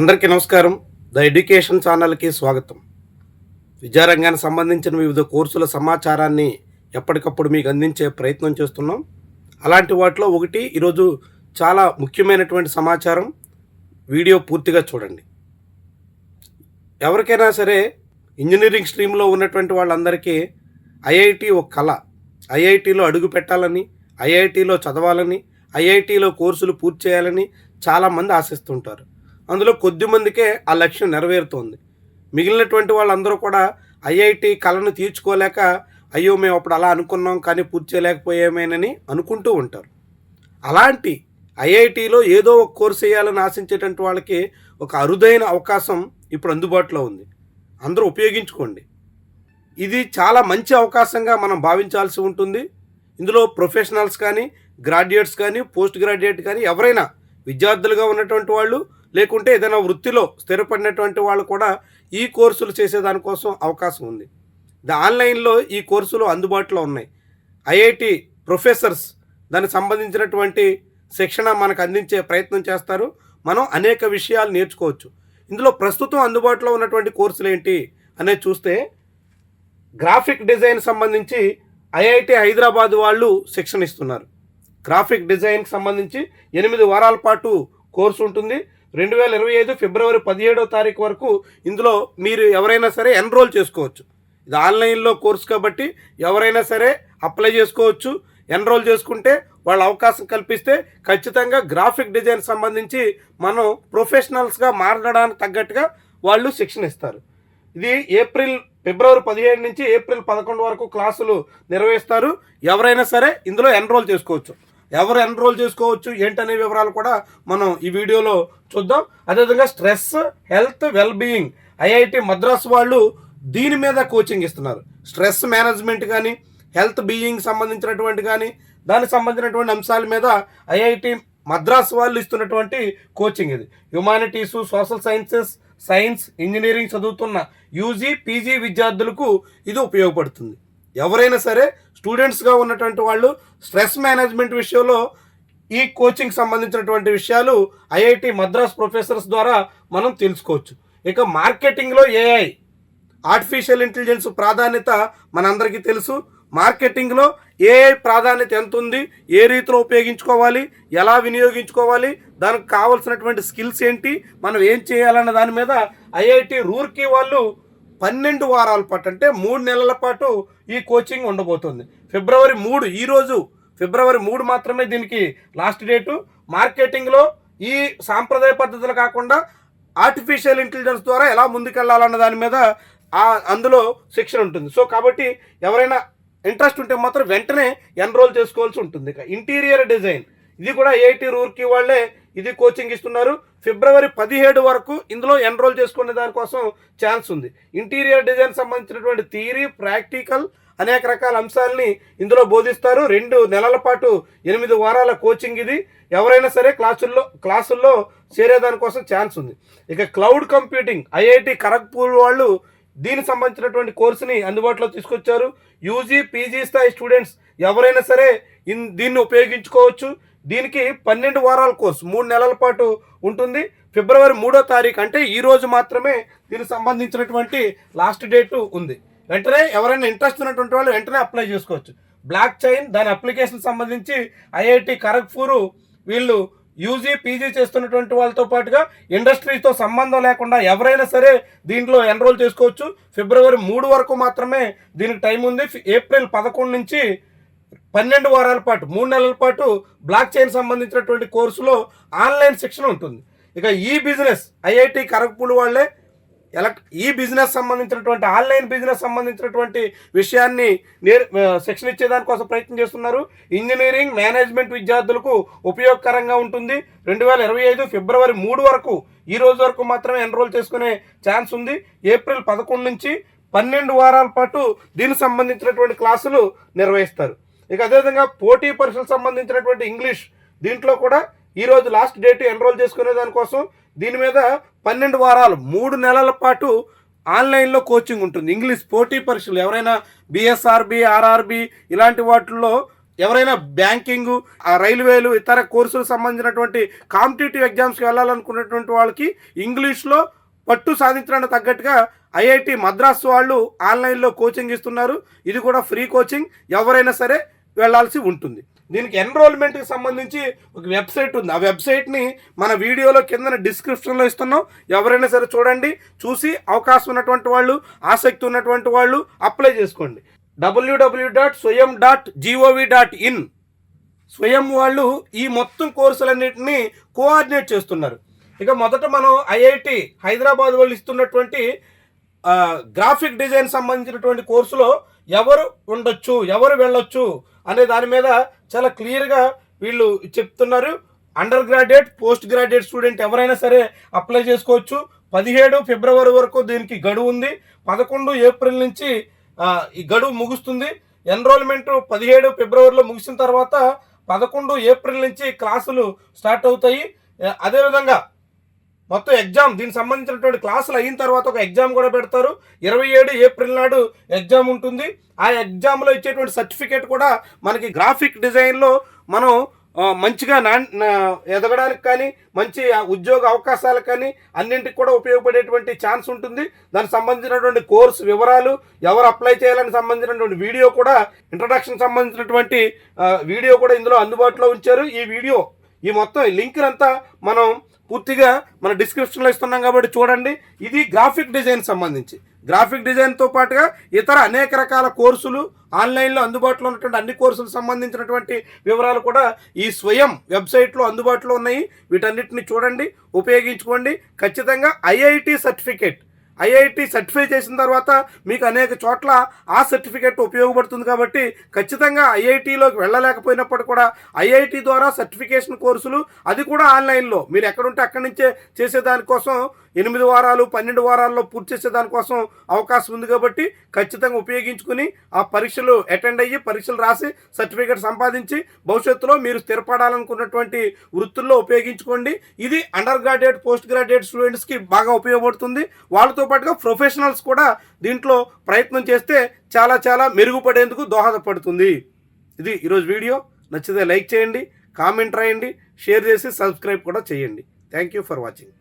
అందరికీ నమస్కారం. The education ఛానల్కి స్వాగతం. విద్యారంగానికి సంబంధించిన వివిధ కోర్సుల సమాచారాన్ని ఎప్పటికప్పుడు మీకు అందించే ప్రయత్నం చేస్తున్నాం. అలాంటి వాటిలో ఒకటి ఈరోజు చాలా ముఖ్యమైనటువంటి సమాచారం. వీడియో పూర్తిగా చూడండి. ఎవరికైనా సరే ఇంజనీరింగ్ స్ట్రీమ్లో ఉన్నటువంటి వాళ్ళందరికీ ఐఐటి ఒక కళ. ఐఐటిలో అడుగు పెట్టాలని ఐఐటిలో చదవాలని ఐఐటిలో కోర్సులు పూర్తి చేయాలని చాలామంది ఆశిస్తుంటారు. అందులో కొద్ది మందికే ఆ లక్ష్యం నెరవేరుతోంది. మిగిలినటువంటి వాళ్ళందరూ కూడా ఐఐటి కళను తీర్చుకోలేక అయ్యో మేము అప్పుడు అలా అనుకున్నాం కానీ పూర్తి చేయలేకపోయామేనని అనుకుంటూ ఉంటారు. అలాంటి ఐఐటిలో ఏదో ఒక కోర్సు వేయాలని ఆశించేటువంటి వాళ్ళకి ఒక అరుదైన అవకాశం ఇప్పుడు అందుబాటులో ఉంది. అందరూ ఉపయోగించుకోండి. ఇది చాలా మంచి అవకాశంగా మనం భావించాల్సి ఉంటుంది. ఇందులో ప్రొఫెషనల్స్ కానీ గ్రాడ్యుయేట్స్ కానీ పోస్ట్ గ్రాడ్యుయేట్ కానీ ఎవరైనా విద్యార్థులుగా ఉన్నటువంటి వాళ్ళు లేకుంటే ఏదైనా వృత్తిలో స్థిరపడినటువంటి వాళ్ళు కూడా ఈ కోర్సులు చేసేదానికోసం అవకాశం ఉంది. ద ఆన్లైన్లో ఈ కోర్సులు అందుబాటులో ఉన్నాయి. ఐఐటి ప్రొఫెసర్స్ దానికి సంబంధించినటువంటి శిక్షణ మనకు అందించే ప్రయత్నం చేస్తారు. మనం అనేక విషయాలు నేర్చుకోవచ్చు. ఇందులో ప్రస్తుతం అందుబాటులో ఉన్నటువంటి కోర్సులు ఏంటి అనేది చూస్తే గ్రాఫిక్ డిజైన్ సంబంధించి ఐఐటి హైదరాబాద్ వాళ్ళు శిక్షణ ఇస్తున్నారు. గ్రాఫిక్ డిజైన్కి సంబంధించి ఎనిమిది వారాల పాటు కోర్సు ఉంటుంది. రెండు వేల ఇరవై ఐదు ఫిబ్రవరి పదిహేడవ తారీఖు వరకు ఇందులో మీరు ఎవరైనా సరే ఎన్రోల్ చేసుకోవచ్చు. ఇది ఆన్లైన్లో కోర్సు కాబట్టి ఎవరైనా సరే అప్లై చేసుకోవచ్చు. ఎన్రోల్ చేసుకుంటే వాళ్ళు అవకాశం కల్పిస్తే ఖచ్చితంగా గ్రాఫిక్ డిజైన్ సంబంధించి మనం ప్రొఫెషనల్స్గా మారడానికి తగ్గట్టుగా వాళ్ళు శిక్షణ ఇస్తారు. ఇది ఏప్రిల్ ఫిబ్రవరి పదిహేడు నుంచి ఏప్రిల్ పదకొండు వరకు క్లాసులు నిర్వహిస్తారు. ఎవరైనా సరే ఇందులో ఎన్రోల్ చేసుకోవచ్చు. ఎవరు ఎన్రోల్ చేసుకోవచ్చు ఏంటనే వివరాలు కూడా మనం ఈ వీడియోలో చూద్దాం. అదేవిధంగా stress health well being IIT Madras వాళ్ళు దీని మీద కోచింగ్ ఇస్తున్నారు. స్ట్రెస్ మేనేజ్మెంట్ కానీ హెల్త్ బీయింగ్ సంబంధించినటువంటి కానీ దానికి సంబంధించినటువంటి అంశాల మీద ఐఐటి మద్రాస్ వాళ్ళు ఇస్తున్నటువంటి కోచింగ్ ఇది. Humanities social sciences science engineering చదువుతున్న యూజీ పీజీ విద్యార్థులకు ఇది ఉపయోగపడుతుంది. ఎవరైనా సరే స్టూడెంట్స్గా ఉన్నటువంటి వాళ్ళు స్ట్రెస్ మేనేజ్మెంట్ విషయంలో ఈ కోచింగ్ సంబంధించినటువంటి విషయాలు ఐఐటి మద్రాస్ ప్రొఫెసర్స్ ద్వారా మనం తెలుసుకోవచ్చు. ఇక మార్కెటింగ్లో ఏఐ ఆర్టిఫిషియల్ ఇంటెలిజెన్స్ ప్రాధాన్యత మనందరికీ తెలుసు. మార్కెటింగ్లో ఏఐ ప్రాధాన్యత ఎంత ఉంది? ఏ రీతిలో ఉపయోగించుకోవాలి? ఎలా వినియోగించుకోవాలి? దానికి కావాల్సినటువంటి స్కిల్స్ ఏంటి? మనం ఏం చేయాలన్న దాని మీద ఐఐటి రూర్కీ వాళ్ళు పన్నెండు వారాల పాటు అంటే మూడు నెలల పాటు ఈ కోచింగ్ ఉండబోతుంది. ఫిబ్రవరి మూడు ఈరోజు ఫిబ్రవరి మూడు మాత్రమే దీనికి లాస్ట్ డేటు. మార్కెటింగ్లో ఈ సాంప్రదాయ పద్ధతులు కాకుండా ఆర్టిఫిషియల్ ఇంటెలిజెన్స్ ద్వారా ఎలా ముందుకెళ్ళాలన్న దాని మీద అందులో శిక్షణ ఉంటుంది. సో కాబట్టి ఎవరైనా ఇంట్రెస్ట్ ఉంటే మాత్రం వెంటనే ఎన్రోల్ చేసుకోవాల్సి ఉంటుంది. ఇక ఇంటీరియర్ డిజైన్ ఇది కూడా ఏఐటి రూర్కి వాళ్ళే ఇది కోచింగ్ ఇస్తున్నారు. ఫిబ్రవరి పదిహేడు వరకు ఇందులో ఎన్రోల్ చేసుకునే దానికోసం ఛాన్స్ ఉంది. ఇంటీరియర్ డిజైన్ సంబంధించినటువంటి థియరీ ప్రాక్టికల్ అనేక రకాల అంశాలని ఇందులో బోధిస్తారు. రెండు నెలల పాటు ఎనిమిది వారాల కోచింగ్ ఇది. ఎవరైనా సరే క్లాసుల్లో క్లాసుల్లో చేరేదానికోసం ఛాన్స్ ఉంది. ఇక క్లౌడ్ కంప్యూటింగ్ ఐఐటి ఖరగ్పూర్ వాళ్ళు దీనికి సంబంధించినటువంటి కోర్సుని అందుబాటులో తీసుకొచ్చారు. యూజీ పీజీ స్థాయి స్టూడెంట్స్ ఎవరైనా సరే ఇన్ దీన్ని ఉపయోగించుకోవచ్చు. దీనికి పన్నెండు వారాల కోర్సు మూడు నెలల పాటు ఉంటుంది. ఫిబ్రవరి మూడో తారీఖు అంటే ఈ రోజు మాత్రమే దీనికి సంబంధించినటువంటి లాస్ట్ డేట్ ఉంది. వెంటనే ఎవరైనా ఇంట్రెస్ట్ ఉన్నటువంటి వాళ్ళు వెంటనే అప్లై చేసుకోవచ్చు. బ్లాక్ చైన్ దాని అప్లికేషన్ సంబంధించి ఐఐటి ఖరగ్పూరు వీళ్ళు యూజీ పీజీ చేస్తున్నటువంటి వాళ్ళతో పాటుగా ఇండస్ట్రీతో సంబంధం లేకుండా ఎవరైనా సరే దీంట్లో ఎన్రోల్ చేసుకోవచ్చు. ఫిబ్రవరి మూడు వరకు మాత్రమే దీనికి టైం ఉంది. ఏప్రిల్ పదకొండు నుంచి పన్నెండు వారాల పాటు మూడు నెలల పాటు బ్లాక్ చైన్ సంబంధించినటువంటి కోర్సులో ఆన్లైన్ శిక్షణ ఉంటుంది. ఇక ఈ బిజినెస్ ఐఐటి కరగ్పూడి వాళ్ళే ఎలక్ట్ ఈ బిజినెస్ సంబంధించినటువంటి ఆన్లైన్ బిజినెస్ సంబంధించినటువంటి విషయాన్ని నేర్ శిక్షణ ఇచ్చేదానికోసం ప్రయత్నం చేస్తున్నారు. ఇంజనీరింగ్ మేనేజ్మెంట్ విద్యార్థులకు ఉపయోగకరంగా ఉంటుంది. రెండు వేల ఇరవై ఐదు ఫిబ్రవరి మూడు వరకు ఈ రోజు వరకు మాత్రమే ఎన్రోల్ చేసుకునే ఛాన్స్ ఉంది. ఏప్రిల్ పదకొండు నుంచి పన్నెండు వారాల పాటు దీనికి సంబంధించినటువంటి క్లాసులు నిర్వహిస్తారు. ఇక అదేవిధంగా పోటీ పరీక్షలకు సంబంధించినటువంటి ఇంగ్లీష్ దీంట్లో కూడా ఈరోజు లాస్ట్ డేట్ ఎన్రోల్ చేసుకునే దానికోసం దీని మీద పన్నెండు వారాలు మూడు నెలల పాటు ఆన్లైన్లో కోచింగ్ ఉంటుంది. ఇంగ్లీష్ పోటీ పరీక్షలు ఎవరైనా బిఎస్ఆర్బి ఆర్ఆర్బి ఇలాంటి వాటిల్లో ఎవరైనా బ్యాంకింగ్ ఆ రైల్వేలు ఇతర కోర్సులకు సంబంధించినటువంటి కాంపిటేటివ్ ఎగ్జామ్స్కి వెళ్ళాలనుకున్నటువంటి వాళ్ళకి ఇంగ్లీష్లో పట్టు సాధించడానికి తగ్గట్టుగా ఐఐటి మద్రాస్ వాళ్ళు ఆన్లైన్లో కోచింగ్ ఇస్తున్నారు. ఇది కూడా ఫ్రీ కోచింగ్. ఎవరైనా సరే వెళ్ళాల్సి ఉంటుంది. దీనికి ఎన్రోల్మెంట్కి సంబంధించి ఒక వెబ్సైట్ ఉంది. ఆ వెబ్సైట్ని మన వీడియోలో కింద డిస్క్రిప్షన్లో ఇస్తున్నాం. ఎవరైనా సరే చూడండి చూసి అవకాశం ఉన్నటువంటి వాళ్ళు ఆసక్తి ఉన్నటువంటి వాళ్ళు అప్లై చేసుకోండి. WWW dot Swayam dot G O V dot in Swayam వాళ్ళు ఈ మొత్తం కోర్సులన్నింటినీ కోఆర్డినేట్ చేస్తున్నారు. ఇక మొదట మనం ఐఐటి హైదరాబాద్ వాళ్ళు ఇస్తున్నటువంటి గ్రాఫిక్ డిజైన్ సంబంధించినటువంటి కోర్సులో ఎవరు ఉండొచ్చు ఎవరు వెళ్ళొచ్చు అనే దాని మీద చాలా క్లియర్గా వీళ్ళు చెప్తున్నారు. Undergraduate postgraduate student ఎవరైనా సరే అప్లై చేసుకోవచ్చు. పదిహేడు ఫిబ్రవరి వరకు దీనికి గడువు ఉంది. పదకొండు ఏప్రిల్ నుంచి ఈ గడువు ముగుస్తుంది. ఎన్రోల్మెంట్ పదిహేడు ఫిబ్రవరిలో ముగిసిన తర్వాత పదకొండు ఏప్రిల్ నుంచి క్లాసులు స్టార్ట్ అవుతాయి. అదేవిధంగా మొత్తం ఎగ్జామ్ దీనికి సంబంధించినటువంటి క్లాసులు అయిన తర్వాత ఒక ఎగ్జామ్ కూడా పెడతారు. ఇరవై ఏడు ఏప్రిల్ నాడు ఎగ్జామ్ ఉంటుంది. ఆ ఎగ్జామ్లో ఇచ్చేటువంటి సర్టిఫికేట్ కూడా మనకి గ్రాఫిక్ డిజైన్లో మనం మంచిగా నా ఎదగడానికి కానీ మంచి ఉద్యోగ అవకాశాలకు కానీ అన్నింటికి కూడా ఉపయోగపడేటువంటి ఛాన్స్ ఉంటుంది. దానికి సంబంధించినటువంటి కోర్సు వివరాలు ఎవరు అప్లై చేయాలని సంబంధించినటువంటి వీడియో కూడా ఇంట్రడక్షన్ సంబంధించినటువంటి వీడియో కూడా ఇందులో అందుబాటులో ఉంచారు. ఈ వీడియో ఈ మొత్తం లింక్నంతా మనం పూర్తిగా మన డిస్క్రిప్షన్లో ఇస్తున్నాం కాబట్టి చూడండి. ఇది గ్రాఫిక్ డిజైన్ సంబంధించి. గ్రాఫిక్ డిజైన్తో పాటుగా ఇతర అనేక రకాల కోర్సులు ఆన్లైన్లో అందుబాటులో ఉన్నటువంటి అన్ని కోర్సులకు సంబంధించినటువంటి వివరాలు కూడా ఈ స్వయం వెబ్సైట్లో అందుబాటులో ఉన్నాయి. వీటన్నిటిని చూడండి ఉపయోగించుకోండి. ఖచ్చితంగా ఐఐటి సర్టిఫికేట్ ఐఐటి సర్టిఫై చేసిన తర్వాత మీకు అనేక చోట్ల ఆ సర్టిఫికేట్ ఉపయోగపడుతుంది కాబట్టి ఖచ్చితంగా ఐఐటిలోకి వెళ్ళలేకపోయినప్పుడు కూడా ఐఐటి ద్వారా సర్టిఫికేషన్ కోర్సులు అది కూడా ఆన్లైన్లో. మీరు ఎక్కడుంటే అక్కడి నుంచే చేసేదానికోసం ఎనిమిది వారాలు పన్నెండు వారాల్లో పూర్తి చేసే దానికోసం అవకాశం ఉంది కాబట్టి ఖచ్చితంగా ఉపయోగించుకుని ఆ పరీక్షలు అటెండ్ అయ్యి పరీక్షలు రాసి సర్టిఫికేట్ సంపాదించి భవిష్యత్తులో మీరు స్థిరపడాలనుకున్నటువంటి వృత్తుల్లో ఉపయోగించుకోండి. ఇది అండర్ గ్రాడ్యుయేట్ పోస్ట్ గ్రాడ్యుయేట్ స్టూడెంట్స్కి బాగా ఉపయోగపడుతుంది. వాళ్ళతో పాటుగా ప్రొఫెషనల్స్ కూడా దీంట్లో ప్రయత్నం చేస్తే చాలా చాలా మెరుగుపడేందుకు దోహదపడుతుంది. ఇది ఈరోజు వీడియో. నచ్చితే లైక్ చేయండి కామెంట్ రాయండి షేర్ చేసి సబ్స్క్రైబ్ కూడా చేయండి. Thank you for watching